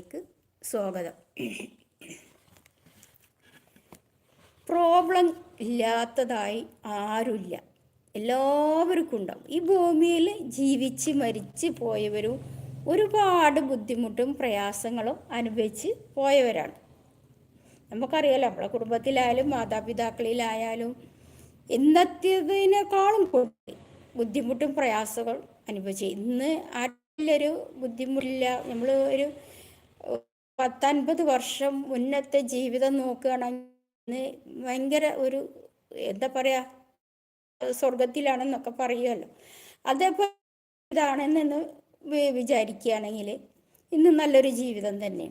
ചാനലിലേക്ക് സ്വാഗതം. പ്രോബ്ലം ഇല്ലാത്തതായി ആരുമില്ല. എല്ലാവർക്കും ഉണ്ടാവും. ഈ ഭൂമിയിൽ ജീവിച്ച് മരിച്ച് പോയവരും ഒരുപാട് ബുദ്ധിമുട്ടും പ്രയാസങ്ങളും അനുഭവിച്ച് പോയവരാണ്. നമുക്കറിയാലോ നമ്മളെ കുടുംബത്തിലായാലും മാതാപിതാക്കളിലായാലും ഇന്നത്തേതിനേക്കാളും കൂടുതൽ ബുദ്ധിമുട്ടും പ്രയാസങ്ങൾ അനുഭവിച്ചു. ഇന്ന് ആരിലൊരു ബുദ്ധിമുട്ടില്ല. നമ്മൾ ഒരു പത്തൻപത് വർഷം മുന്നത്തെ ജീവിതം നോക്കുകയാണെങ്കിൽ ഭയങ്കര ഒരു എന്താ പറയാ സ്വർഗത്തിലാണെന്നൊക്കെ പറയുമല്ലോ. അതേപോലെ ഇതാണെന്ന് വിചാരിക്കുകയാണെങ്കിൽ ഇന്ന് നല്ലൊരു ജീവിതം തന്നെ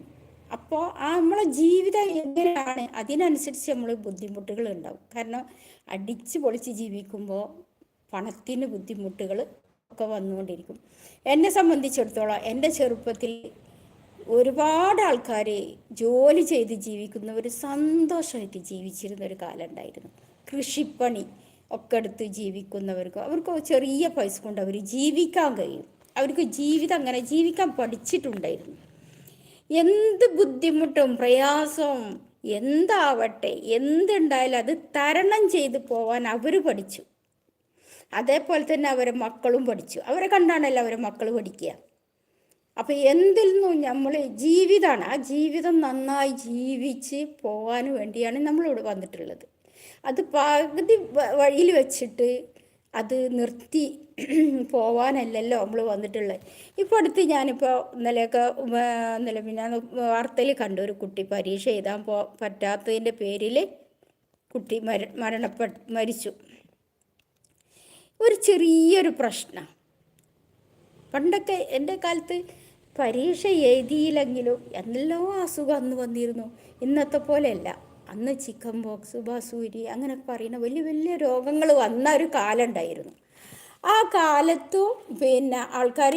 അപ്പോൾ ആ നമ്മളെ ജീവിതം എങ്ങനെയാണ് അതിനനുസരിച്ച് നമ്മൾ ബുദ്ധിമുട്ടുകൾ ഉണ്ടാവും. കാരണം അടിച്ച് പൊളിച്ച് ജീവിക്കുമ്പോൾ പണത്തിന് ബുദ്ധിമുട്ടുകൾ ഒക്കെ വന്നുകൊണ്ടിരിക്കും. എന്നെ സംബന്ധിച്ചിടത്തോളം എന്റെ ചെറുപ്പത്തിൽ ഒരുപാട് ആൾക്കാർ ജോലി ചെയ്ത് ജീവിക്കുന്നവർ സന്തോഷമായിട്ട് ജീവിച്ചിരുന്ന ഒരു കാലം ഉണ്ടായിരുന്നു. കൃഷിപ്പണി ഒക്കെ എടുത്ത് ജീവിക്കുന്നവർക്ക് അവർക്ക് ചെറിയ പൈസ കൊണ്ട് അവർ ജീവിക്കാൻ കഴിയും. അവർക്ക് ജീവിതം അങ്ങനെ ജീവിക്കാൻ പഠിച്ചിട്ടുണ്ടായിരുന്നു. എന്ത് ബുദ്ധിമുട്ടും പ്രയാസവും എന്താവട്ടെ എന്തുണ്ടായാലും അത് തരണം ചെയ്ത് പോവാൻ അവർ പഠിച്ചു. അതേപോലെ തന്നെ അവരെ മക്കളും പഠിച്ചു. അവരെ കണ്ടാണല്ലോ അവരെ മക്കൾ പഠിക്കുക. അപ്പം എന്തിൽ നിന്നും നമ്മൾ ജീവിതമാണ് ആ ജീവിതം നന്നായി ജീവിച്ച് പോകാൻ വേണ്ടിയാണ് നമ്മളിവിടെ വന്നിട്ടുള്ളത്. അത് പകുതി വഴിയിൽ വെച്ചിട്ട് അത് നിർത്തി പോവാനല്ലല്ലോ നമ്മൾ വന്നിട്ടുള്ളത്. ഇപ്പോൾ അടുത്ത് ഞാനിപ്പോൾ ഇന്നലെയൊക്കെ ഇന്നലെ പിന്നെ വാർത്തയിൽ കണ്ടു. ഒരു കുട്ടി പരീക്ഷ എഴുതാൻ പോ പറ്റാത്തതിന്റെ പേരിൽ കുട്ടി മര മരണപ്പെ മരിച്ചു. ഒരു ചെറിയൊരു പ്രശ്നം. പണ്ടൊക്കെ എന്റെ കാലത്ത് പരീക്ഷ എഴുതിയില്ലെങ്കിലും എന്തെല്ലോ അസുഖം അന്ന് വന്നിരുന്നു. ഇന്നത്തെ പോലെയല്ല. അന്ന് ചിക്കൻ ബോക്സ് ബസൂരി അങ്ങനെ പറയുന്ന വലിയ വലിയ രോഗങ്ങൾ വന്ന ഒരു കാലം ഉണ്ടായിരുന്നു. ആ കാലത്തും പിന്നെ ആൾക്കാർ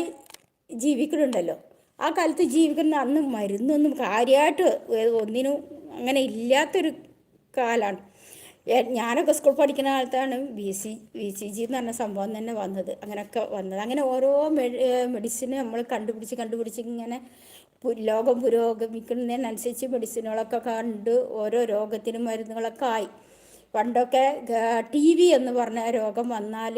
ജീവിക്കുന്നുണ്ടല്ലോ. ആ കാലത്ത് ജീവിക്കുന്ന അന്ന് മരുന്നൊന്നും കാര്യമായിട്ട് ഒന്നിനും അങ്ങനെ ഇല്ലാത്തൊരു കാലമാണ് ഞാനൊക്കെ സ്കൂൾ പഠിക്കുന്ന കാലത്താണ് B C B C G എന്ന് പറഞ്ഞ സംഭവം തന്നെ വന്നത്. അങ്ങനെയൊക്കെ വന്നത്. അങ്ങനെ ഓരോ മെഡിസിൻ നമ്മൾ കണ്ടുപിടിച്ച് കണ്ടുപിടിച്ച് ഇങ്ങനെ ലോകം പുരോഗമിക്കുന്നതിനനുസരിച്ച് മെഡിസിനുകളൊക്കെ കണ്ട് ഓരോ രോഗത്തിനും മരുന്നുകളൊക്കെ ആയി. പണ്ടൊക്കെ ടി വി എന്ന് പറഞ്ഞ രോഗം വന്നാൽ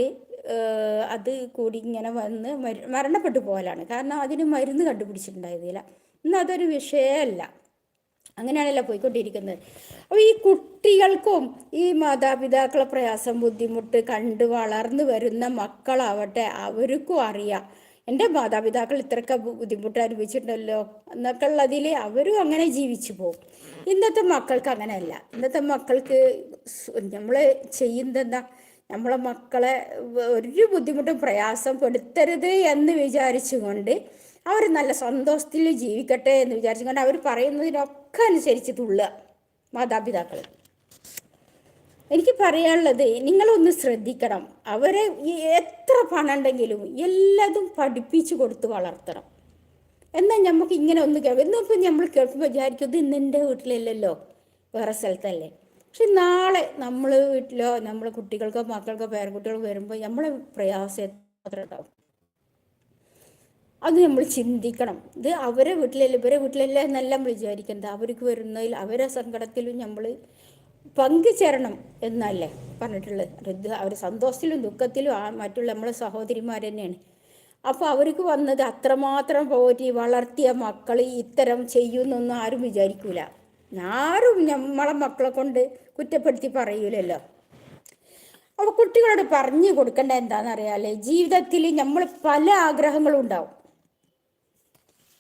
അത് കൂടി ഇങ്ങനെ വന്ന് മരണപ്പെട്ടു പോകലാണ് കാരണം അതിന് മരുന്ന് കണ്ടുപിടിച്ചിട്ടുണ്ടായിരുന്നില്ല. ഇന്ന് അതൊരു വിഷയമല്ല. അങ്ങനെയാണല്ലോ പോയിക്കൊണ്ടിരിക്കുന്നത്. അപ്പോൾ ഈ കുട്ടികൾക്കും ഈ മാതാപിതാക്കളെ പ്രയാസം ബുദ്ധിമുട്ട് കണ്ട് വളർന്നു വരുന്ന മക്കളാവട്ടെ അവർക്കും അറിയാം. എന്റെ മാതാപിതാക്കൾ ഇത്രയൊക്കെ ബുദ്ധിമുട്ട് അനുഭവിച്ചിട്ടുണ്ടല്ലോ എന്നൊക്കെ ഉള്ളതിൽ അവരും അങ്ങനെ ജീവിച്ചു പോകും. ഇന്നത്തെ മക്കൾക്ക് അങ്ങനെയല്ല. ഇന്നത്തെ മക്കൾക്ക് നമ്മൾ ചെയ്യുന്നതെന്താ നമ്മളെ മക്കളെ ഒരു ബുദ്ധിമുട്ടും പ്രയാസം പെടുത്തരുത് എന്ന് വിചാരിച്ചുകൊണ്ട് അവർ നല്ല സന്തോഷത്തിൽ ജീവിക്കട്ടെ എന്ന് വിചാരിച്ചുകൊണ്ട് അവർ പറയുന്നതിനൊക്കെ അനുസരിച്ച് തുള്ളുക മാതാപിതാക്കൾ എനിക്ക് പറയാനുള്ളത് നിങ്ങളൊന്ന് ശ്രദ്ധിക്കണം. അവരെ എത്ര പണം ഉണ്ടെങ്കിലും എല്ലാതും പഠിപ്പിച്ചു കൊടുത്ത് വളർത്തണം. എന്നാൽ നമുക്ക് ഇങ്ങനെ ഒന്ന് കേൾക്കും. ഇന്നിപ്പോൾ നമ്മൾ കേൾക്കുമ്പോൾ വിചാരിക്കും ഇത് ഇന്ന് എന്റെ വീട്ടിലല്ലല്ലോ വേറെ സ്ഥലത്തല്ലേ. പക്ഷെ നാളെ നമ്മൾ വീട്ടിലോ നമ്മളെ കുട്ടികൾക്കോ മക്കൾക്കോ പേരക്കുട്ടികൾക്കോ വരുമ്പോൾ നമ്മളെ പ്രയാസം എത്ര ഉണ്ടാവും? അത് നമ്മൾ ചിന്തിക്കണം. ഇത് അവരെ വീട്ടിലല്ല ഇവരെ വീട്ടിലല്ല എന്നെല്ലാം വിചാരിക്കുന്നത് അവർക്ക് വരുന്നതിൽ അവരെ സങ്കടത്തിലും നമ്മൾ പങ്കുചേരണം എന്നല്ലേ പറഞ്ഞിട്ടുള്ളത്. അവർ സന്തോഷത്തിലും ദുഃഖത്തിലും ആ മറ്റുള്ള നമ്മളെ സഹോദരിമാർ തന്നെയാണ്. അപ്പോൾ അവർക്ക് വന്നത് അത്രമാത്രം പോറ്റി വളർത്തിയ മക്കൾ ഇത്തരം ചെയ്യുന്നൊന്നും ആരും വിചാരിക്കൂല. ആരും നമ്മളെ മക്കളെ കൊണ്ട് കുറ്റപ്പെടുത്തി പറയൂലല്ലോ. അപ്പോൾ കുട്ടികളോട് പറഞ്ഞു കൊടുക്കേണ്ട എന്താണെന്നറിയാലേ ജീവിതത്തിൽ നമ്മൾ പല ആഗ്രഹങ്ങളും ഉണ്ടാവും.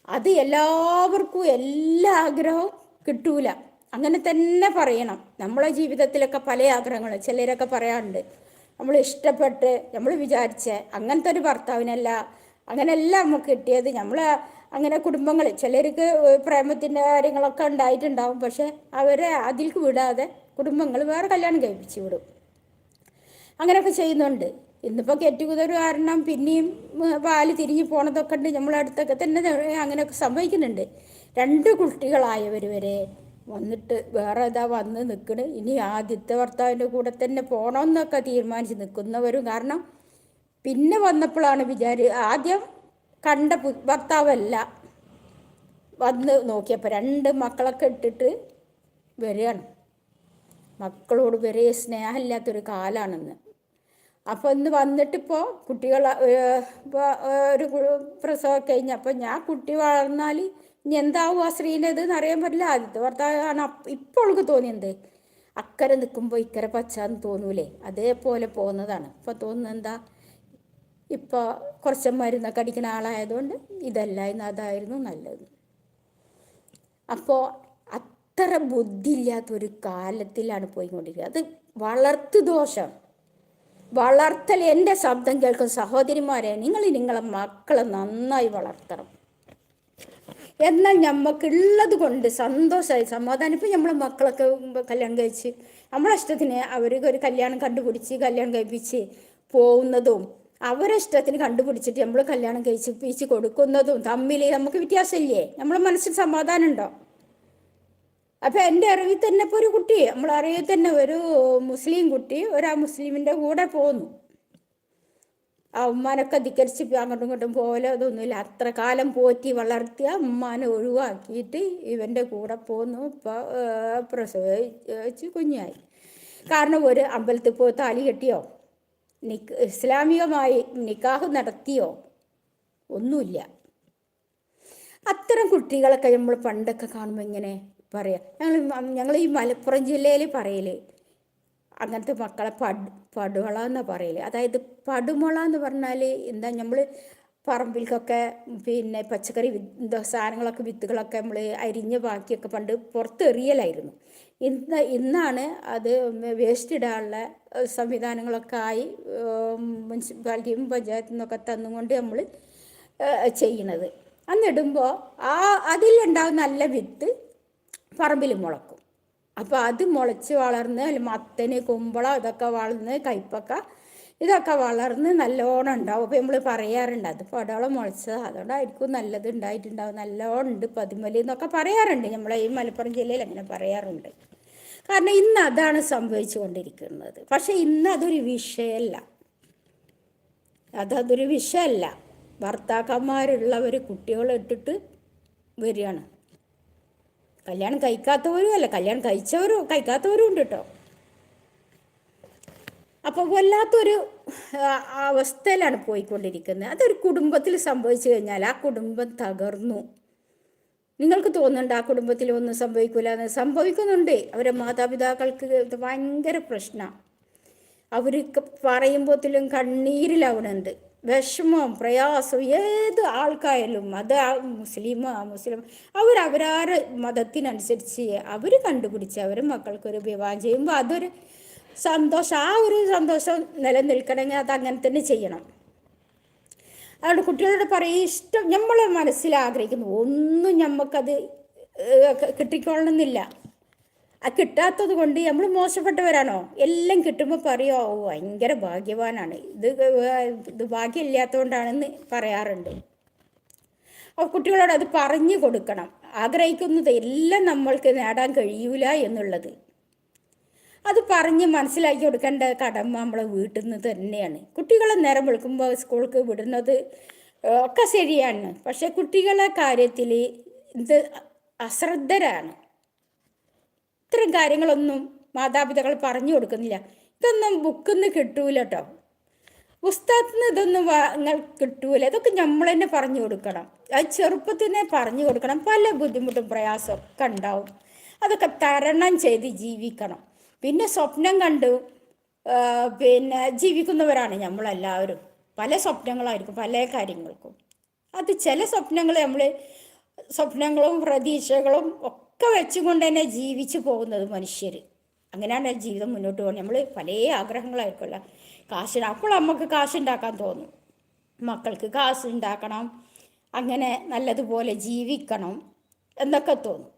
അത് എല്ലാവർക്കും എല്ലാ ആഗ്രഹവും കിട്ടൂല. അങ്ങനെ തന്നെ പറയണം. നമ്മളെ ജീവിതത്തിലൊക്കെ പല ആഗ്രഹങ്ങളും ചിലരൊക്കെ പറയാറുണ്ട്. നമ്മൾ ഇഷ്ടപ്പെട്ട് നമ്മൾ വിചാരിച്ച അങ്ങനത്തെ ഒരു ഭർത്താവിനല്ല അങ്ങനെയല്ല നമുക്ക് കിട്ടിയത്. നമ്മൾ അങ്ങനെ കുടുംബങ്ങൾ ചിലർക്ക് പ്രേമത്തിന്റെ കാര്യങ്ങളൊക്കെ ഉണ്ടായിട്ടുണ്ടാവും. പക്ഷെ അവരെ അതിൽക്ക് വിടാതെ കുടുംബങ്ങൾ വേറെ കല്യാണം കഴിപ്പിച്ച് വിടും. അങ്ങനെയൊക്കെ ചെയ്യുന്നുണ്ട്. ഇന്നിപ്പോൾ കെറ്റുകുതർ കാരണം പിന്നെയും പാൽ തിരിഞ്ഞു പോണതൊക്കെ ഉണ്ട്. നമ്മളടുത്തൊക്കെ തന്നെ അങ്ങനെയൊക്കെ സംഭവിക്കുന്നുണ്ട്. രണ്ട് കുട്ടികളായവർ വരെ വന്നിട്ട് വേറെ ഏതാ വന്ന് നിൽക്കണ് ഇനി ആദ്യത്തെ ഭർത്താവിന്റെ കൂടെ തന്നെ പോകണമെന്നൊക്കെ തീരുമാനിച്ച് നിൽക്കുന്നവരും കാരണം പിന്നെ വന്നപ്പോഴാണ് വിചാരി ആദ്യം കണ്ട ഭർത്താവല്ല. വന്ന് നോക്കിയപ്പോൾ രണ്ട് മക്കളൊക്കെ ഇട്ടിട്ട് വരികയാണ്. മക്കളോട് വരെ സ്നേഹമില്ലാത്തൊരു കാലാണെന്ന്. അപ്പോൾ ഇന്ന് വന്നിട്ടിപ്പോൾ കുട്ടികൾ ഇപ്പോൾ ഒരു പ്രസവം കഴിഞ്ഞപ്പോൾ ഞാൻ കുട്ടി വളർന്നാൽ ഇനി എന്താവും ആ സ്ത്രീന്റെത് എന്ന് അറിയാൻ പറ്റില്ല. ആദ്യത്തെ ഭർത്താവാണ് ഇപ്പോൾ അവൾക്ക് തോന്നിയത് അക്കരെ നിൽക്കുമ്പോൾ ഇക്കരെ പച്ചാന്ന് തോന്നൂലേ? അതേപോലെ പോകുന്നതാണ്. ഇപ്പോൾ തോന്നുന്നത് എന്താ? ഇപ്പോൾ കുറച്ച് മരുന്നൊക്കെ അടിക്കുന്ന ആളായതുകൊണ്ട് ഇതല്ലായിരുന്നു അതായിരുന്നു നല്ലത്. അപ്പോ അത്ര ബുദ്ധിയില്ലാത്തൊരു കാലത്തിലാണ് പോയിക്കൊണ്ടിരിക്കുന്നത്. അത് വളർത്തു ദോഷം. വളർത്തൽ എന്റെ ശബ്ദം കേൾക്കും സഹോദരിമാരെ നിങ്ങൾ നിങ്ങളെ മക്കളെ നന്നായി വളർത്തണം. എന്നാൽ ഞമ്മക്കുള്ളത് കൊണ്ട് സന്തോഷമായി സമാധാനം. ഇപ്പം നമ്മളെ മക്കളൊക്കെ കല്യാണം കഴിച്ച് നമ്മളെ ഇഷ്ടത്തിന് അവർക്ക് ഒരു കല്യാണം കണ്ടുപിടിച്ച് കല്യാണം കഴിപ്പിച്ച് പോകുന്നതും അവരെ ഇഷ്ടത്തിന് കണ്ടുപിടിച്ചിട്ട് നമ്മൾ കല്യാണം കഴിച്ച് പിച്ച് കൊടുക്കുന്നതും തമ്മിൽ നമുക്ക് വ്യത്യാസമില്ലേ? നമ്മളെ മനസ്സിൽ സമാധാനം ഉണ്ടോ? അപ്പം എന്റെ അറിവിൽ തന്നെ ഇപ്പോൾ ഒരു കുട്ടി നമ്മൾ അറിവിൽ തന്നെ ഒരു മുസ്ലിം കുട്ടി ഒരു ആ കൂടെ പോന്നു. ആ ഉമ്മാനൊക്കെ ധിക്കരിച്ച് അങ്ങോട്ടും ഇങ്ങോട്ടും പോലെ അതൊന്നുമില്ല അത്ര കാലം പോറ്റി വളർത്തിയ ഉമ്മാനെ ഒഴിവാക്കിയിട്ട് ഇവന്റെ കൂടെ പോന്നു. ഇപ്പോൾ പ്രസവിച്ച് കുഞ്ഞായി. കാരണം ഒരു അമ്പലത്തിൽ പോയി താലി കെട്ടിയോ? നിക് ഇസ്ലാമികമായി നിക്കാഹ് നടത്തിയോ? ഒന്നുമില്ല. അത്തരം കുട്ടികളൊക്കെ നമ്മൾ പണ്ടൊക്കെ കാണുമ്പോൾ ഇങ്ങനെ പറയാം. ഞങ്ങൾ ഞങ്ങൾ ഈ മലപ്പുറം ജില്ലയിൽ പറയലേ. അങ്ങനത്തെ മക്കളെ പട് പടുവള എന്നാണ് പറയൽ. അതായത് പടുമുള എന്ന് പറഞ്ഞാൽ എന്താ നമ്മൾ പറമ്പിൽക്കൊക്കെ പിന്നെ പച്ചക്കറി എന്താ സാധനങ്ങളൊക്കെ വിത്തുകളൊക്കെ നമ്മൾ അരിഞ്ഞ ബാക്കിയൊക്കെ പണ്ട് പുറത്തെറിയലായിരുന്നു. ഇന്ന് ഇന്നാണ് അത് വേസ്റ്റ് ഇടാനുള്ള സംവിധാനങ്ങളൊക്കെ ആയി മുനിസിപ്പാലിറ്റിയും പഞ്ചായത്തിൽ നിന്നൊക്കെ തന്നുകൊണ്ട് നമ്മൾ ചെയ്യണത്. അന്നിടുമ്പോൾ ആ അതിലുണ്ടാവുന്ന നല്ല വിത്ത് പറമ്പിൽ മുളക്കും. അപ്പോൾ അത് മുളച്ച് വളർന്ന് മത്തന് കുമ്പള ഇതൊക്കെ വളർന്ന് കയ്പക്ക ഇതൊക്കെ വളർന്ന് നല്ലോണം ഉണ്ടാവും. അപ്പോൾ നമ്മൾ പറയാറുണ്ട് അത് പടവളം മുളച്ചത് അതുകൊണ്ടായിരിക്കും നല്ലത് ഉണ്ടായിട്ടുണ്ടാവും നല്ലോണം ഉണ്ട് പതിമലി എന്നൊക്കെ പറയാറുണ്ട്. നമ്മളെ ഈ മലപ്പുറം ജില്ലയിൽ അങ്ങനെ പറയാറുണ്ട്. കാരണം ഇന്ന് അതാണ് സംഭവിച്ചു കൊണ്ടിരിക്കുന്നത് പക്ഷെ ഇന്ന് അതൊരു വിഷയമല്ല അതൊരു വിഷയമല്ല ഭർത്താക്കന്മാരുള്ളവർ കുട്ടികളെ ഇട്ടിട്ട് വരികയാണ്. കല്യാണം കഴിക്കാത്തവരും അല്ല കല്യാണം കഴിച്ചവരും കഴിക്കാത്തവരും ഉണ്ട് കേട്ടോ അപ്പോൾ വല്ലാത്തൊരു അവസ്ഥയിലാണ് പോയിക്കൊണ്ടിരിക്കുന്നത്. അതൊരു കുടുംബത്തിൽ സംഭവിച്ചു കഴിഞ്ഞാൽ ആ കുടുംബം തകർന്നു. നിങ്ങൾക്ക് തോന്നുന്നുണ്ട് ആ കുടുംബത്തിൽ ഒന്നും സംഭവിക്കില്ല എന്ന്? സംഭവിക്കുന്നുണ്ട്. അവരെ മാതാപിതാക്കൾക്ക് ഭയങ്കര പ്രശ്നമാണ് അവർ പറയുമ്പോഴത്തിലും കണ്ണീരിലാവണുണ്ട് വിഷമം പ്രയാസം ഏത് ആൾക്കായാലും അത് മുസ്ലിമോ മുസ്ലിം അവർ അവരാരെ മതത്തിനനുസരിച്ച് അവർ കണ്ടുപിടിച്ച് അവർ മക്കൾക്കൊരു വിവാഹം ചെയ്യുമ്പോൾ അതൊരു സന്തോഷം ആ ഒരു സന്തോഷം നിലനിൽക്കണമെങ്കിൽ അത് അങ്ങനെ തന്നെ ചെയ്യണം. അതുകൊണ്ട് കുട്ടികളോട് പറയും ഇഷ്ടം നമ്മൾ മനസ്സിൽ ആഗ്രഹിക്കുന്നു. ഒന്നും ഞമ്മക്കത് കിട്ടിക്കൊള്ളണമെന്നില്ല. ആ കിട്ടാത്തത് കൊണ്ട് നമ്മൾ മോശപ്പെട്ടവരാണോ എല്ലാം കിട്ടുമ്പോൾ പറയുമോ ഓ ഭയങ്കര ഭാഗ്യവാനാണ്. ഇത് ഇത് ഭാഗ്യമില്ലാത്തതുകൊണ്ടാണെന്ന് പറയാറുണ്ട്. അപ്പോൾ കുട്ടികളോട് അത് പറഞ്ഞു കൊടുക്കണം. ആഗ്രഹിക്കുന്നത് എല്ലാം നമ്മൾക്ക് നേടാൻ കഴിയൂല എന്നുള്ളത്. അത് പറഞ്ഞ് മനസ്സിലാക്കി കൊടുക്കേണ്ട കടമ നമ്മളെ വീട്ടിൽ നിന്ന് തന്നെയാണ്. കുട്ടികളെ നേരം വിളിക്കുമ്പോൾ സ്കൂൾക്ക് വിടുന്നത് ഒക്കെ ശരിയാണ്. പക്ഷെ കുട്ടികളെ കാര്യത്തിൽ ഇത് അശ്രദ്ധരാണ്. ഇത്തരം കാര്യങ്ങളൊന്നും മാതാപിതാക്കൾ പറഞ്ഞു കൊടുക്കുന്നില്ല. ഇതൊന്നും ബുക്കിൽ നിന്ന് കിട്ടൂല കേട്ടോ പുസ്തകത്തിൽ നിന്ന് ഇതൊന്നും കിട്ടൂല. ഇതൊക്കെ നമ്മൾ തന്നെ പറഞ്ഞു കൊടുക്കണം. അത് തന്നെ പറഞ്ഞു കൊടുക്കണം. പല ബുദ്ധിമുട്ടും പ്രയാസമൊക്കെ ഉണ്ടാവും. അതൊക്കെ തരണം ചെയ്ത് ജീവിക്കണം. പിന്നെ സ്വപ്നം കണ്ടു പിന്നെ ജീവിക്കുന്നവരാണ് നമ്മളെല്ലാവരും പല സ്വപ്നങ്ങളായിരിക്കും പല കാര്യങ്ങൾക്കും. അത് ചില സ്വപ്നങ്ങൾ നമ്മൾ സ്വപ്നങ്ങളും പ്രതീക്ഷകളും ഒക്കെ വെച്ചുകൊണ്ട് തന്നെ ജീവിച്ചു പോകുന്നത് മനുഷ്യർ അങ്ങനെയാണ് ജീവിതം മുന്നോട്ട് പോകുന്നത്. നമ്മൾ പല ആഗ്രഹങ്ങളായിരിക്കുമല്ലോ കാശ് അപ്പോൾ നമുക്ക് കാശ് ഉണ്ടാക്കാൻ തോന്നും. മക്കൾക്ക് കാശ് ഉണ്ടാക്കണം. അങ്ങനെ നല്ലതുപോലെ ജീവിക്കണം എന്നൊക്കെ തോന്നും.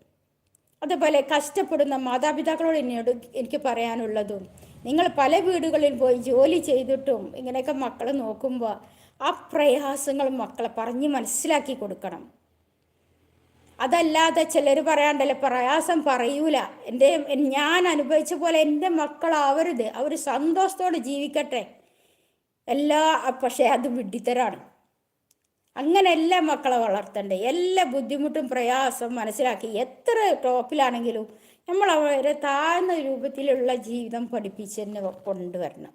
അതുപോലെ കഷ്ടപ്പെടുന്ന മാതാപിതാക്കളോട് എന്നോട് എനിക്ക് പറയാനുള്ളതും നിങ്ങൾ പല വീടുകളിൽ പോയി ജോലി ചെയ്തിട്ടും ഇങ്ങനെയൊക്കെ മക്കളെ നോക്കുമ്പോൾ ആ പ്രയാസങ്ങൾ മക്കളെ പറഞ്ഞ് മനസ്സിലാക്കി കൊടുക്കണം. അതല്ലാതെ ചിലർ പറയാണ്ടല്ലോ പ്രയാസം പറയൂല. എന്റെ ഞാൻ അനുഭവിച്ച പോലെ എന്റെ മക്കളാവരുത്. അവർ സന്തോഷത്തോടെ ജീവിക്കട്ടെ. എല്ലാ പക്ഷേ അത് വിഡ്ഢിത്തരാണ് അങ്ങനെ എല്ലാ മക്കളെ വളർത്തണ്ടേ. എല്ലാ ബുദ്ധിമുട്ടും പ്രയാസം മനസ്സിലാക്കി എത്ര ടോപ്പിലാണെങ്കിലും നമ്മൾ അവരെ താഴ്ന്ന രൂപത്തിലുള്ള ജീവിതം പഠിപ്പിച്ച് തന്നെ കൊണ്ടുവരണം.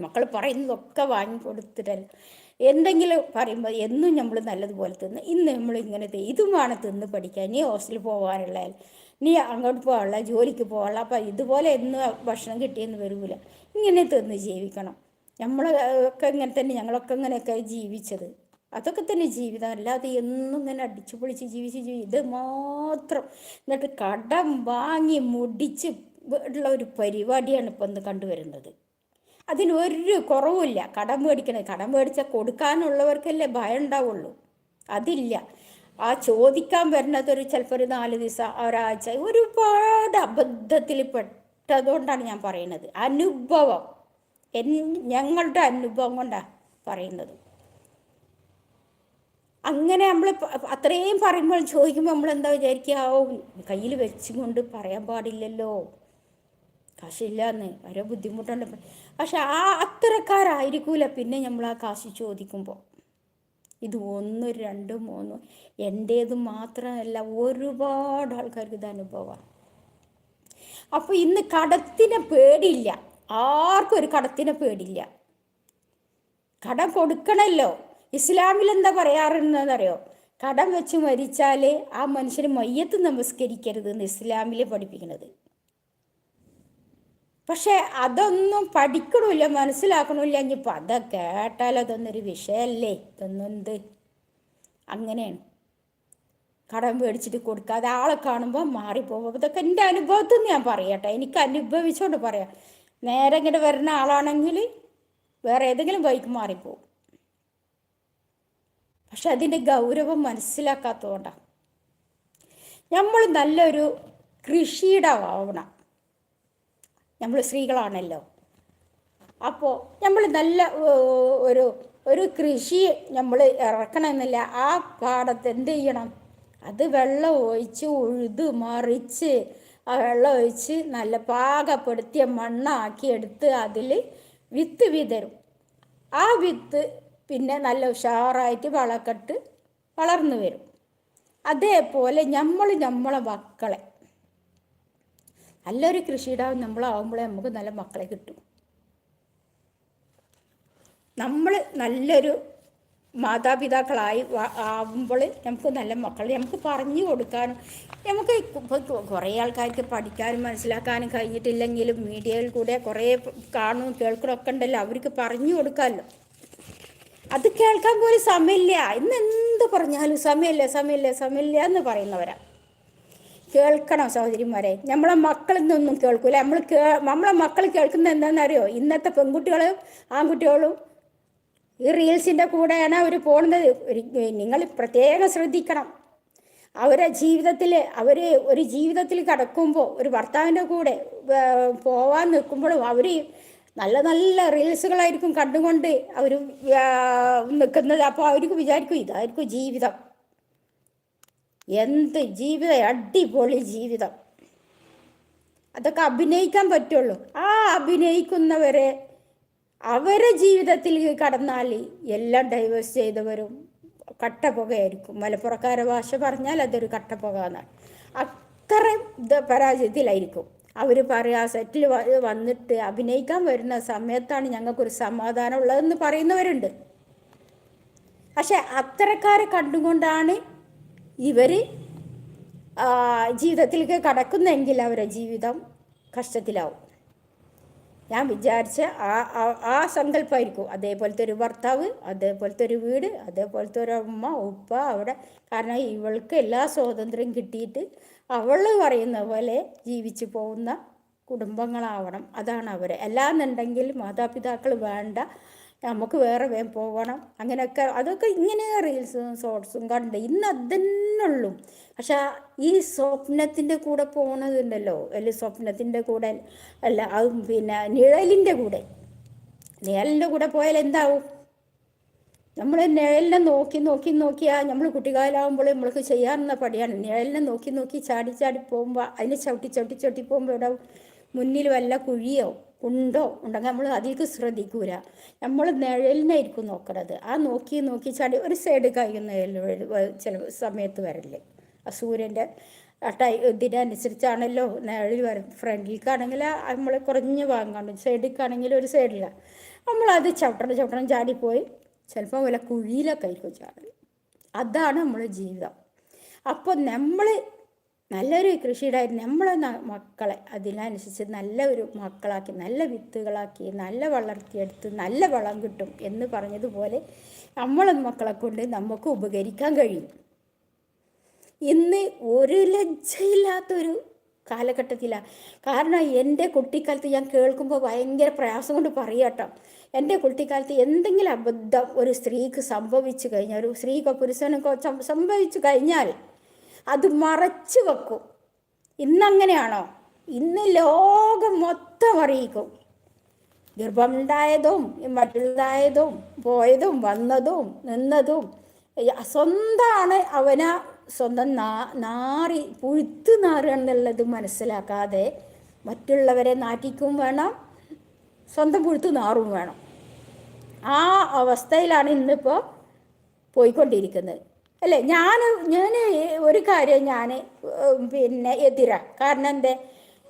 മക്കൾ പറയുന്നതൊക്കെ വാങ്ങിക്കൊടുത്തിട്ടല്ല. എന്തെങ്കിലും പറയുമ്പോൾ എന്നും നമ്മൾ നല്ലതുപോലെ തിന്ന്. ഇന്ന് നമ്മൾ ഇങ്ങനെ ഇതുമാണ് തിന്ന് പഠിക്കാൻ. നീ ഹോസ്റ്റലിൽ പോകാനുള്ള നീ അങ്ങോട്ട് പോകാനുള്ള ജോലിക്ക് പോകാനുള്ള അപ്പം ഇതുപോലെ എന്നും ഭക്ഷണം കിട്ടിയെന്ന് വരൂല. ഇങ്ങനെ തിന്ന് ജീവിക്കണം. നമ്മളൊക്കെ ഇങ്ങനെ തന്നെ ഞങ്ങളൊക്കെ ഇങ്ങനെയൊക്കെ ജീവിച്ചത്. അതൊക്കെ തന്നെ ജീവിതം. അല്ലാതെ എന്നും ഇങ്ങനെ അടിച്ചു പൊളിച്ച് ജീവിച്ച് ജീവി ഇത് മാത്രം. എന്നിട്ട് കടം വാങ്ങി മുടിച്ച് ഉള്ള ഒരു പരിപാടിയാണ് ഇപ്പം ഇന്ന് കണ്ടുവരുന്നത്. അതിനൊരു കുറവുമില്ല. കടം മേടിക്കണത് കടം മേടിച്ചാൽ കൊടുക്കാനുള്ളവർക്കല്ലേ ഭയം ഉണ്ടാവുള്ളൂ അതില്ല. ആ ചോദിക്കാൻ വരുന്നത് ഒരു ചിലപ്പോൾ ഒരു നാല് ദിവസം ഒരാഴ്ച ഒരുപാട് അബദ്ധത്തിൽ പെട്ടതുകൊണ്ടാണ് ഞാൻ പറയുന്നത്. അനുഭവം. എൻ ഞങ്ങളുടെ അനുഭവം കൊണ്ടാണ് പറയുന്നത്. അങ്ങനെ നമ്മൾ അത്രയും പറയുമ്പോൾ ചോദിക്കുമ്പോൾ നമ്മൾ എന്താ വിചാരിക്കുക കയ്യിൽ വെച്ചുകൊണ്ട് പറയാൻ പാടില്ലല്ലോ. കാശില്ലാന്ന് ഓരോ ബുദ്ധിമുട്ടുണ്ട്. പക്ഷെ ആ അത്തരക്കാരായിരിക്കൂല പിന്നെ നമ്മൾ ആ കാശ് ചോദിക്കുമ്പോൾ ഇത് ഒന്ന് രണ്ട് മൂന്ന് എന്റേത് മാത്രമല്ല ഒരുപാട് ആൾക്കാർക്ക് ഇത് അനുഭവമാണ്. അപ്പോൾ ഇന്ന് കടത്തിനെ പേടിയില്ല. ആർക്കും ഒരു കടത്തിനെ പേടിയില്ല. കടം കൊടുക്കണമല്ലോ ഇസ്ലാമിൽ എന്താ പറയാറുണ്ടെന്നറിയോ കടം വെച്ച് മരിച്ചാൽ ആ മനുഷ്യന് മയ്യത്ത് നമസ്കരിക്കരുത് എന്ന് ഇസ്ലാമിൽ പഠിപ്പിക്കുന്നത് പക്ഷെ അതൊന്നും പഠിക്കണമില്ല മനസ്സിലാക്കണമില്ല ഇനിയിപ്പോൾ അത കേട്ടാൽ അതൊന്നൊരു വിഷയമല്ലേ? ഇതൊന്നെന്ത്? അങ്ങനെയാണ്. കടം മേടിച്ചിട്ട് കൊടുക്കാതെ ആളെ കാണുമ്പോൾ മാറിപ്പോകും ഇതൊക്കെ എന്റെ അനുഭവത്തിൽ നിന്ന് ഞാൻ പറയട്ടെ. എനിക്ക് അനുഭവിച്ചുകൊണ്ട് പറയാം. നേരെ ഇങ്ങനെ വരുന്ന ആളാണെങ്കിൽ വേറെ ഏതെങ്കിലും ബൈക്ക് മാറിപ്പോവും. പക്ഷെ അതിന്റെ ഗൗരവം മനസ്സിലാക്കാത്തതുകൊണ്ടാണ് നമ്മൾ നല്ലൊരു കൃഷിയുടെ ആവണം. നമ്മൾ സ്ത്രീകളാണല്ലോ. അപ്പോൾ നമ്മൾ നല്ല ഒരു ഒരു കൃഷി നമ്മൾ ഇറക്കണമെന്നില്ല. ആ പാടത്ത് എന്ത് ചെയ്യണം? അത് വെള്ളം ഒഴിച്ച് ഉഴുത് മറിച്ച് ആ വെള്ളം ഒഴിച്ച് നല്ല പാകപ്പെടുത്തിയ മണ്ണാക്കി എടുത്ത് അതിൽ വിത്ത് വിതരും. ആ വിത്ത് പിന്നെ നല്ല ഉഷാറായിട്ട് വളക്കെട്ട് വളർന്നു വരും. അതേപോലെ നമ്മൾ നമ്മളെ മക്കളെ നല്ലൊരു കൃഷിയിടാവും നമ്മളാവുമ്പോഴേ നമുക്ക് നല്ല മക്കളെ കിട്ടും. നമ്മൾ നല്ലൊരു മാതാപിതാക്കളായി ആവുമ്പോൾ നമുക്ക് നല്ല മക്കൾ നമുക്ക് പറഞ്ഞു കൊടുക്കാനും നമുക്ക് കുറേ ആൾക്കാർക്ക് പഠിക്കാനും മനസ്സിലാക്കാനും കഴിഞ്ഞിട്ടില്ലെങ്കിലും മീഡിയയിൽ കൂടെ കുറേ കാണും കേൾക്കണമൊക്കെ ഉണ്ടല്ലോ അവർക്ക് പറഞ്ഞു കൊടുക്കാമല്ലോ അത് കേൾക്കാൻ പോലും സമയമില്ല. ഇന്ന് എന്ത് പറഞ്ഞാലും സമയമില്ല സമയമില്ല സമയമില്ല എന്ന് പറയുന്നവരാ. കേൾക്കണം സഹോദരിമാരെ. നമ്മളെ മക്കളിൽ നിന്നൊന്നും കേൾക്കൂല. നമ്മൾ കേ നമ്മളെ മക്കൾ കേൾക്കുന്നത് എന്താണെന്നറിയോ? ഇന്നത്തെ പെൺകുട്ടികളും ആൺകുട്ടികളും ഈ റീൽസിന്റെ കൂടെയാണ് അവർ പോകുന്നത് നിങ്ങൾ പ്രത്യേകം ശ്രദ്ധിക്കണം. അവരെ ജീവിതത്തിൽ അവർ ഒരു ജീവിതത്തിൽ കടക്കുമ്പോൾ ഒരു ഭർത്താവിന്റെ കൂടെ പോവാൻ നിൽക്കുമ്പോഴും അവർ നല്ല നല്ല റീൽസുകളായിരിക്കും കണ്ടുകൊണ്ട് അവർ നിൽക്കുന്നത്. അപ്പോൾ അവർക്ക് വിചാരിക്കും ഇതായിരിക്കും ജീവിതം. എന്ത് ജീവിതം അടിപൊളി ജീവിതം. അതൊക്കെ അഭിനയിക്കാൻ പറ്റുള്ളൂ. ആ അഭിനയിക്കുന്നവരെ അവരെ ജീവിതത്തിൽ കടന്നാൽ എല്ലാം ഡൈവേഴ്സ് ചെയ്തവരും കട്ടപ്പുകയായിരിക്കും. മലപ്പുറക്കാര ഭാഷ പറഞ്ഞാൽ അതൊരു കട്ടപ്പുക എന്നാണ്. അത്ര പരാജയത്തിലായിരിക്കും. അവർ പറയാ സെറ്റിൽ വന്നിട്ട് അഭിനയിക്കാൻ വരുന്ന സമയത്താണ് ഞങ്ങൾക്കൊരു സമാധാനം ഉള്ളതെന്ന് പറയുന്നവരുണ്ട്. പക്ഷെ അത്തരക്കാരെ കണ്ടുകൊണ്ടാണ് ഇവർ ജീവിതത്തിലേക്ക് കടക്കുന്നെങ്കിൽ അവരുടെ ജീവിതം കഷ്ടത്തിലാവും. ഞാൻ വിചാരിച്ച ആ ആ സങ്കല്പമായിരിക്കും അതേപോലത്തെ ഒരു ഭർത്താവ് അതേപോലത്തെ ഒരു വീട് അതേപോലത്തെ ഒരു അമ്മ ഉപ്പ അവിടെ. കാരണം ഇവൾക്ക് എല്ലാ സ്വാതന്ത്ര്യം കിട്ടിയിട്ട് അവൾ പറയുന്ന പോലെ ജീവിച്ചു പോകുന്ന കുടുംബങ്ങളാവണം. അതാണ് അവർ അല്ലാന്നുണ്ടെങ്കിൽ മാതാപിതാക്കൾ വേണ്ട നമുക്ക് വേറെ വേഗം പോകണം അങ്ങനെയൊക്കെ അതൊക്കെ ഇങ്ങനെ റീൽസും ഷോർട്സും കണ്ട് ഇന്ന് അതന്നുള്ളൂ പക്ഷെ ഈ സ്വപ്നത്തിന്റെ കൂടെ പോണതുണ്ടല്ലോ. അല്ലെ സ്വപ്നത്തിന്റെ കൂടെ അല്ല അത് പിന്നെ നിഴലിന്റെ കൂടെ. നിഴലിന്റെ കൂടെ പോയാൽ എന്താവും? നമ്മൾ നിഴലിനെ നോക്കി നോക്കി നോക്കിയാൽ നമ്മൾ കുട്ടിക്കാലാവുമ്പോൾ നമ്മൾക്ക് ചെയ്യാറുന്ന പടിയാണ് നിഴലിനെ നോക്കി നോക്കി ചാടി ചാടി പോകുമ്പോൾ അതിനെ ചവിട്ടി ചവിട്ടി ചവിട്ടി പോകുമ്പോൾ ഇവിടെ മുന്നിൽ വല്ല കുഴിയോ? ഉണ്ടോ? ഉണ്ടെങ്കിൽ നമ്മൾ അതിലേക്ക് ശ്രദ്ധിക്കൂല. നമ്മൾ നിഴലിനായിരിക്കും നോക്കണത്. ആ നോക്കി നോക്കി ചാടി ഒരു സൈഡ് കഴിയുന്ന ചില സമയത്ത് വരല്ലേ ആ സൂര്യന്റെ ടൈ ഇതിനനുസരിച്ചാണല്ലോ നിഴൽ വരും ഫ്രണ്ടിലേക്കാണെങ്കിൽ നമ്മൾ കുറഞ്ഞ് വാങ്ങാണ്ട് കാണും സൈഡിലേക്കാണെങ്കിൽ ഒരു സൈഡിലാണ് നമ്മളത് ചവിട്ടണം ചവിട്ടണം ചാടിപ്പോയി. ചിലപ്പോൾ വല്ല കുഴിയിലൊക്കെ ആയിരിക്കും ചാടൽ അതാണ് നമ്മുടെ ജീവിതം. അപ്പോൾ നമ്മൾ നല്ലൊരു കൃഷിയുടെ നമ്മളെ മക്കളെ അതിനനുസരിച്ച് നല്ല ഒരു മക്കളാക്കി നല്ല വിത്തുകളാക്കി നല്ല വളർത്തിയെടുത്ത് നല്ല വളം കിട്ടും എന്ന് പറഞ്ഞതുപോലെ നമ്മളെ മക്കളെ കൊണ്ട് നമുക്ക് ഉപകരിക്കാൻ കഴിയും. ഇന്ന് ഒരു ലജ്ജയില്ലാത്തൊരു കാലഘട്ടത്തിലാണ് കാരണം എന്റെ കുട്ടിക്കാലത്ത് ഞാൻ കേൾക്കുമ്പോൾ ഭയങ്കര പ്രയാസം കൊണ്ട് പറയാട്ടോ എന്റെ കുട്ടിക്കാലത്ത് എന്തെങ്കിലും അബദ്ധം ഒരു സ്ത്രീക്ക് സംഭവിച്ചു കഴിഞ്ഞാൽ ഒരു സ്ത്രീക്കോ പുരുഷനൊക്കെ സംഭവിച്ചു കഴിഞ്ഞാൽ അത് മറച്ചു വെക്കും. ഇന്നങ്ങനെയാണോ? ഇന്ന് ലോകം മൊത്തം അറിയിക്കും. ഗർഭമുണ്ടായതും മറ്റുള്ളതായതും പോയതും വന്നതും നിന്നതും സ്വന്തമാണ് അവന സ്വന്തം നാ നാറി പുഴുത്ത് നാറുകയെന്നുള്ളത് മനസ്സിലാക്കാതെ മറ്റുള്ളവരെ നാറ്റിക്കും വേണം സ്വന്തം പുഴുത്തു നാറും വേണം. ആ അവസ്ഥയിലാണ് ഇന്നിപ്പോൾ പോയിക്കൊണ്ടിരിക്കുന്നത്. അല്ലേ? ഞാൻ ഞാൻ ഒരു കാര്യം ഞാൻ പിന്നെ എതിരാ. കാരണം എന്തേ?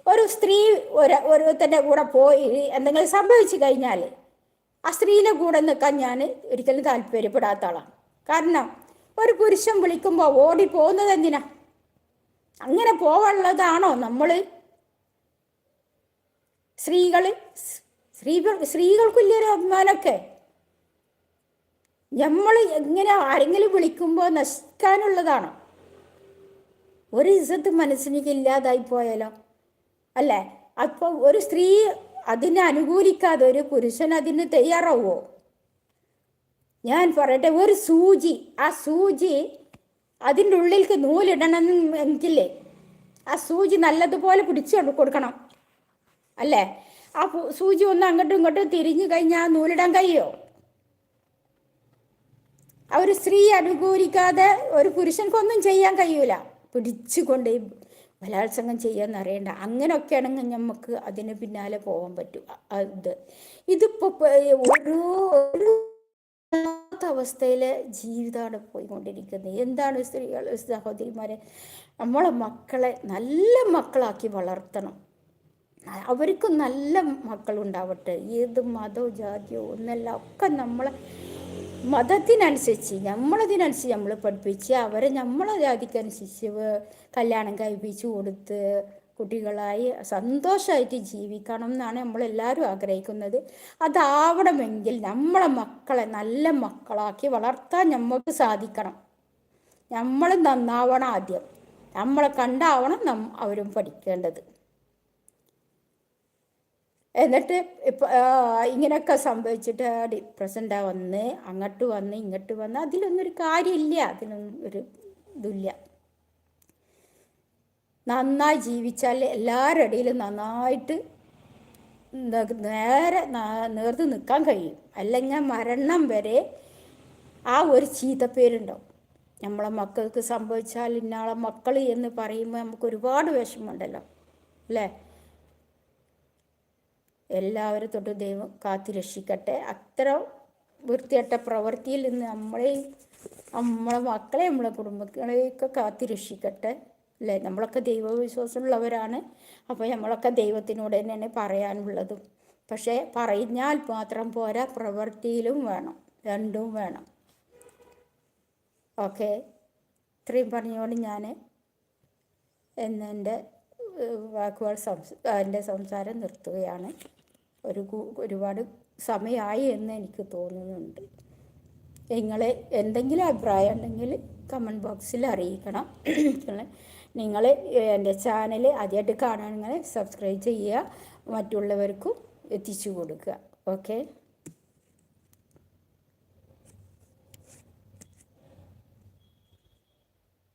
ഒരു സ്ത്രീ ഒരു ഒരുത്തന്റെ കൂടെ പോയി എന്തെങ്കിലും സംഭവിച്ചു കഴിഞ്ഞാൽ ആ സ്ത്രീയുടെ കൂടെ നിൽക്കാൻ ഞാൻ ഒരിക്കലും താല്പര്യപ്പെടാത്ത ആളാണ്. കാരണം ഒരു പുരുഷൻ വിളിക്കുമ്പോൾ ഓടി പോകുന്നത് എന്തിനാ? അങ്ങനെ പോവാനുള്ളതാണോ നമ്മൾ സ്ത്രീകൾ സ്ത്രീകൾ സ്ത്രീകൾക്കില്ലൊരു അഭിമാനമൊക്കെ. നമ്മൾ എങ്ങനെ ആരെങ്കിലും വിളിക്കുമ്പോൾ നശിക്കാനുള്ളതാണോ. ഒരു ഇസത്ത് മനസ്സിനേക്ക് ഇല്ലാതായി പോയാലോ? അല്ലേ? അപ്പോൾ ഒരു സ്ത്രീ അതിനെ അനുകൂലിക്കാതെ ഒരു പുരുഷൻ അതിന് തയ്യാറാവോ? ഞാൻ പറയട്ടെ ഒരു സൂചി ആ സൂചി അതിന്റെ ഉള്ളിലേക്ക് നൂലിടണം എങ്കിലേ ആ സൂചി നല്ലതുപോലെ പിടിച്ചു കൊടുക്കണം. അല്ലേ? ആ സൂചി ഒന്ന് അങ്ങോട്ടും ഇങ്ങോട്ടും തിരിഞ്ഞു കഴിഞ്ഞാൽ നൂലിടാൻ കഴിയോ? ആ ഒരു സ്ത്രീ അനുകൂലിക്കാതെ ഒരു പുരുഷൻക്കൊന്നും ചെയ്യാൻ കഴിയൂല. പിടിച്ചുകൊണ്ട് ബലാത്സംഗം ചെയ്യാന്ന് അറിയണ്ട. അങ്ങനെയൊക്കെയാണെങ്കിൽ നമുക്ക് അതിന് പിന്നാലെ പോകാൻ പറ്റും. ഇത്. ഇതിപ്പോ ഓരോ ഒരു അവസ്ഥയിലെ ജീവിതമാണ് പോയിക്കൊണ്ടിരിക്കുന്നത് എന്താണ് സ്ത്രീകൾ സഹോദരിമാരെ? നമ്മളെ മക്കളെ നല്ല മക്കളാക്കി വളർത്തണം. അവർക്ക് നല്ല മക്കളുണ്ടാവട്ടെ. ഏത് മതവും ജാതിയോ ഒന്നല്ല ഒക്കെ നമ്മളെ മതത്തിനനുസരിച്ച് നമ്മളതിനനുസരിച്ച് നമ്മൾ പഠിപ്പിച്ച് അവരെ നമ്മളെ ജാതിക്കനുസരിച്ച് കല്യാണം കഴിപ്പിച്ച് കൊടുത്ത് കുട്ടികളായി സന്തോഷമായിട്ട് ജീവിക്കണം എന്നാണ് നമ്മളെല്ലാവരും ആഗ്രഹിക്കുന്നത്. അതാവണമെങ്കിൽ നമ്മളെ മക്കളെ നല്ല മക്കളാക്കി വളർത്താൻ നമുക്ക് സാധിക്കണം. നമ്മൾ നന്നാവണം ആദ്യം. നമ്മളെ കണ്ടാവണം നം അവരും പഠിക്കേണ്ടത്. എന്നിട്ട് ഇപ്പം ഇങ്ങനെയൊക്കെ സംഭവിച്ചിട്ട് ഡിപ്രസന്റാ വന്ന് അങ്ങോട്ട് വന്ന് ഇങ്ങോട്ട് വന്ന് അതിലൊന്നും ഒരു കാര്യമില്ല അതിനൊന്നും ഒരു ഇതില്ല നന്നായി ജീവിച്ചാൽ എല്ലാവരുടെ ഇടയിലും നന്നായിട്ട് നേരെ നേർത്ത് നിൽക്കാൻ കഴിയും. അല്ലെങ്കിൽ മരണം വരെ ആ ഒരു ചീത്തപ്പേരുണ്ടാവും. നമ്മളെ മക്കൾക്ക് സംഭവിച്ചാൽ ഇന്നാളെ മക്കൾ എന്ന് പറയുമ്പോൾ നമുക്ക് ഒരുപാട് വിഷമമുണ്ടല്ലോ. അല്ലേ? എല്ലാവരും തൊട്ട് ദൈവം കാത്തു രക്ഷിക്കട്ടെ. അത്ര വൃത്തിയട്ട പ്രവൃത്തിയിൽ നിന്ന് നമ്മളെ നമ്മളെ മക്കളെ നമ്മളെ കുടുംബങ്ങളെയൊക്കെ കാത്തു രക്ഷിക്കട്ടെ. അല്ലേ? നമ്മളൊക്കെ ദൈവവിശ്വാസമുള്ളവരാണ്. അപ്പോൾ നമ്മളൊക്കെ ദൈവത്തിനോട് തന്നെയാണ് പറയാനുള്ളതും. പക്ഷേ പറഞ്ഞാൽ മാത്രം പോരാ പ്രവൃത്തിയിലും വേണം രണ്ടും വേണം. ഓക്കെ? ഇത്രയും പറഞ്ഞുകൊണ്ട് ഞാൻ എന്നെ വാക്കുകൾ സംസ എന്റെ സംസാരം നിർത്തുകയാണ്. ഒരു ഒരുപാട് സമയമായി എന്ന് എനിക്ക് തോന്നുന്നുണ്ട്. നിങ്ങളെ എന്തെങ്കിലും അഭിപ്രായം ഉണ്ടെങ്കിൽ കമന്റ് ബോക്സിൽ അറിയിക്കണം. നിങ്ങൾ എന്റെ ചാനൽ ആദ്യമായിട്ട് കാണുകയാണെങ്കിൽ സബ്സ്ക്രൈബ് ചെയ്യുക. മറ്റുള്ളവർക്കും എത്തിച്ചു കൊടുക്കുക. ഓക്കെ